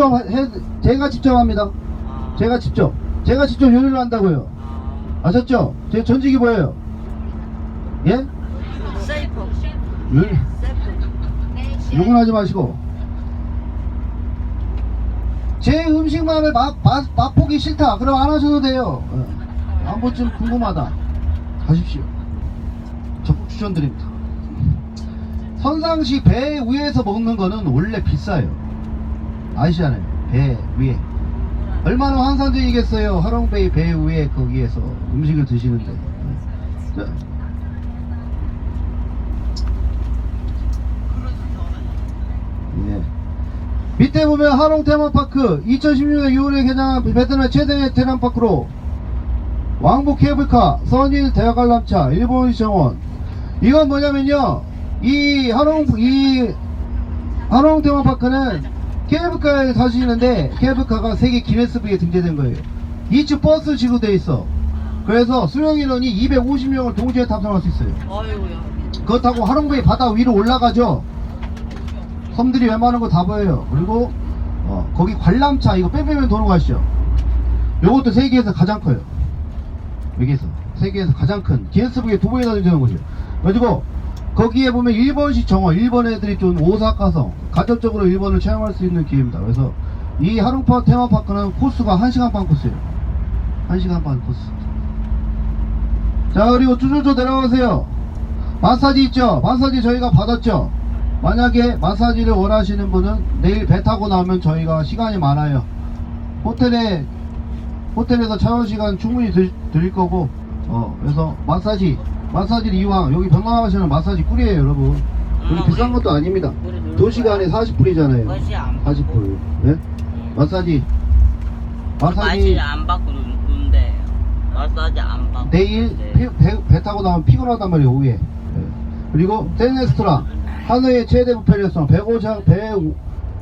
직접 해, 제가 직접 합니다. 아, 제가 직접. 제가 직접 요리를 한다고요. 아, 아셨죠? 제 전직이 뭐예요? 예? 세이프. 요리. 욕은 하지 마시고. 제 음식만을 맛, 맛, 맛보기 싫다. 그럼 안 하셔도 돼요. 예. 한 번쯤 궁금하다. 가십시오. 적극 추천드립니다. 선상시 배 위에서 먹는 거는 원래 비싸요. 아시잖아요. 배 위에. 얼마나 환상적이겠어요. 하롱베이 배 위에 거기에서 음식을 드시는데. 자, 예. 밑에 보면 하롱 테마파크 2016년 6월에 개장한 베트남 최대 테마파크로 왕복 케이블카, 선일 대학 관람차, 일본 정원. 이건 뭐냐면요. 이 하롱 이 하롱 테마파크는 케이블카에 타시는데 케이블카가 세계 기네스북에 등재된 거예요. 2층 버스 지구 돼 있어. 그래서 수용 인원이 250명을 동시에 탑승할 수 있어요. 어이구야. 그거 타고 하롱베이 바다 위로 올라가죠. 섬들이 웬만한 거 다 보여요. 그리고 어, 거기 관람차 이거 빼빼면 도는 거 아시죠? 요것도 세계에서 가장 커요. 여기에서 세계에서 가장 큰 기네스북에 두 번이나 등재하는 거죠. 그래가지고 거기에 보면 일본식 정원, 일본 애들이 좀 오사카성 가족적으로 일본을 체험할 수 있는 기회입니다. 그래서 이 하롱파 테마파크는 코스가 1시간 반 코스예요. 1시간 반 코스. 자 그리고 쭈쭈쭈 내려가세요. 마사지 있죠? 마사지 저희가 받았죠? 만약에 마사지를 원하시는 분은 내일 배 타고 나오면 저희가 시간이 많아요. 호텔에, 호텔에서 촬영 시간 충분히 드, 드릴 거고, 어, 그래서 마사지, 마사지를 이왕, 여기 병강 하시는 마사지 꿀이에요, 여러분. 아, 비싼 우리- 것도 아닙니다. 2시간에 40불이잖아요. 맛이 안 40불. 예? 마사지, 마사지 안 받고 논- 논대. 마사지 안 받고. 내일 네. 피- 배, 배 타고 나면 피곤하단 말이에요 오후에 예. 그리고 댄레스토랑 하노이의 최대 부페 레스토랑 150,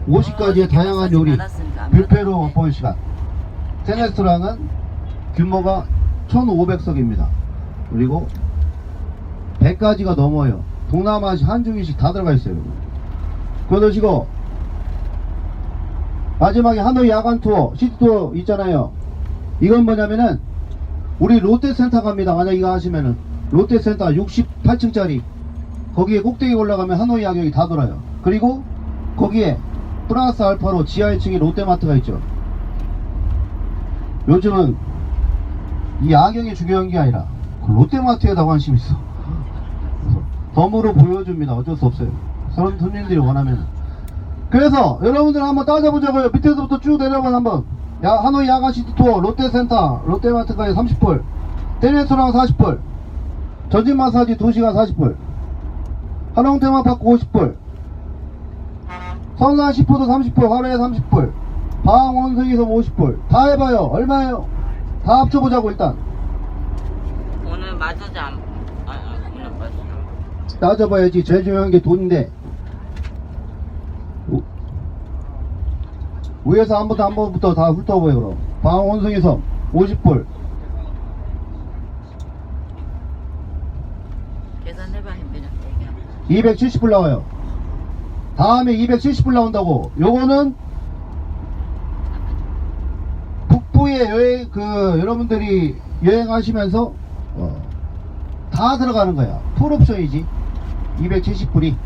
150가지의 다양한 요리 뷔페로 맛보는 시간 댄레스토랑은 규모가 1500석입니다 그리고 100가지가 넘어요 동남아식 한중일식 다 들어가 있어요 그거 드시고 마지막에 하노이 야간 투어 시티 투어 있잖아요 이건 뭐냐면은 우리 롯데센터 갑니다. 만약 이거 하시면은 롯데센터 68층짜리 거기에 꼭대기 올라가면 하노이 야경이 다 돌아요. 그리고 거기에 플러스 알파로 지하 1층에 롯데마트가 있죠. 요즘은 이 야경이 중요한 게 아니라 그 롯데마트에 다 관심 있어. 덤으로 보여줍니다. 어쩔 수 없어요. 그런 손님들이 원하면. 그래서 여러분들 한번 따져보자고요. 밑에서부터 쭉 내려가면 한번. 야, 하노이 야간 시티 투어, 롯데센터, 롯데마트까지 30불, 데레스토랑 40불, 전진 마사지 2시간 40불, 하롱 테마파크 50불, 성산 시푸드 30불, 화로에 30불, 방 원숭이섬 50불. 다 해봐요. 얼마예요? 다 합쳐보자고 일단. 오늘 오늘 마사지. 따져봐야지. 제일 중요한 게 돈인데. 우- 위에서 한 번부터 한 번부터 다 훑어보요 그럼. 방 원숭이섬 50불. 계산해봐 햄비랑 얘기하고. 270불 나와요. 다음에 270불 나온다고. 요거는 북부의 여행 그 여러분들이 여행하시면서 어, 다 들어가는 거야. 풀 옵션이지. 270불이.